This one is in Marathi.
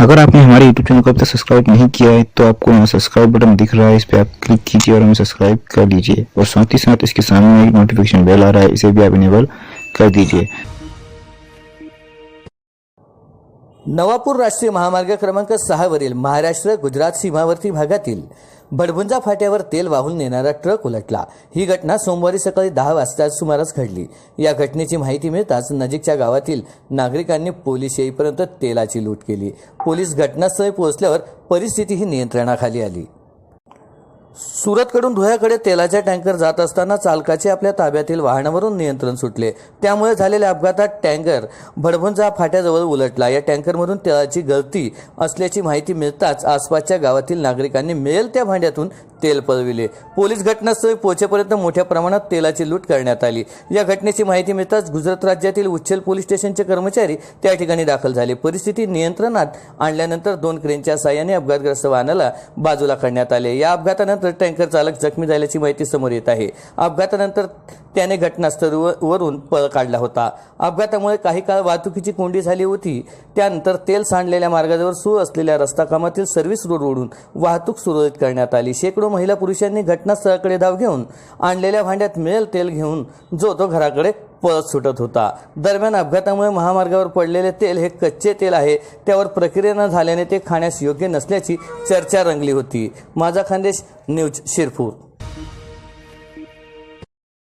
अगर आपने हमारे YouTube चैनल को अब तक सब्सक्राइब नहीं किया है तो आपको यहाँ सब्सक्राइब बटन दिख रहा है, इस पर आप क्लिक कीजिए और हमें सब्सक्राइब कर लीजिए। और साथ ही साथ इसके सामने एक नोटिफिकेशन बेल आ रहा है, इसे भी आप इनेबल कर दीजिए। नवापूर राष्ट्रीय महामार्ग क्रमांक सहावरील महाराष्ट्र गुजरात सीमावर्ती भागातील भडभुंजा फाट्यावर तेल वाहून नेणारा ट्रक उलटला. ही घटना सोमवारी सकाळी दहा वाजता सुमारास घडली. या घटनेची माहिती मिळताच नजीकच्या गावातील नागरिकांनी पोलीस येईपर्यंत तेलाची लूट केली. पोलीस घटनास्थळी पोहोचल्यावर परिस्थिती ही नियंत्रणाखाली आली. सुरतकडून धुळ्याकडे तेलाचे टँकर जात असताना चालकाचे आपल्या ताब्यातील वाहनावरून नियंत्रण सुटले. त्यामुळे झालेल्या अपघातात टँकर भडभुंजा फाट्याजवळ उलटला. या टँकरमधून तेलाची गळती असल्याची माहिती मिळताच आसपासच्या गावातील नागरिकांनी मिळेल त्या भांड्यातून तेल पळविले. पोलीस घटनास्थळी पोहोचेपर्यंत मोठ्या प्रमाणात तेलाची लूट करण्यात आली. या घटनेची माहिती मिळताच गुजरात राज्यातील उच्चल पोलीस स्टेशनचे कर्मचारी त्या ठिकाणी दाखल झाले. परिस्थिती नियंत्रणात आणल्यानंतर दोन क्रेनच्या साह्याने अपघातग्रस्त वाहनाला बाजूला काढण्यात आले. या अपघातानंतर टँकर चालक जखमी झाल्याची माहिती समोर येत आहे. अपघातानंतर त्याने घटनास्थळावरून पळ काढला होता. अपघातामुळे काही काळ वाहतुकीची कोंडी झाली होती. त्यानंतर तेल सांडलेल्या मार्गावर सुरू असलेल्या रस्ता कामातील सर्व्हिस रोड ओढून वाहतूक सुरळीत करण्यात आली. शेकडो महिला पुरुषांनी घटनास्थळाकडे धाव घेऊन आणलेल्या भांड्यात मिळेल तेल घेऊन जो तो घराकडे पळत सुटत होता. दरम्यान अपघातामुळे महामार्गावर पडलेले तेल हे कच्चे तेल आहे. त्यावर प्रक्रिया न झाल्याने ते खाण्यास योग्य नसल्याची चर्चा रंगली होती. माझा खानदेश न्यूज शिरपूर.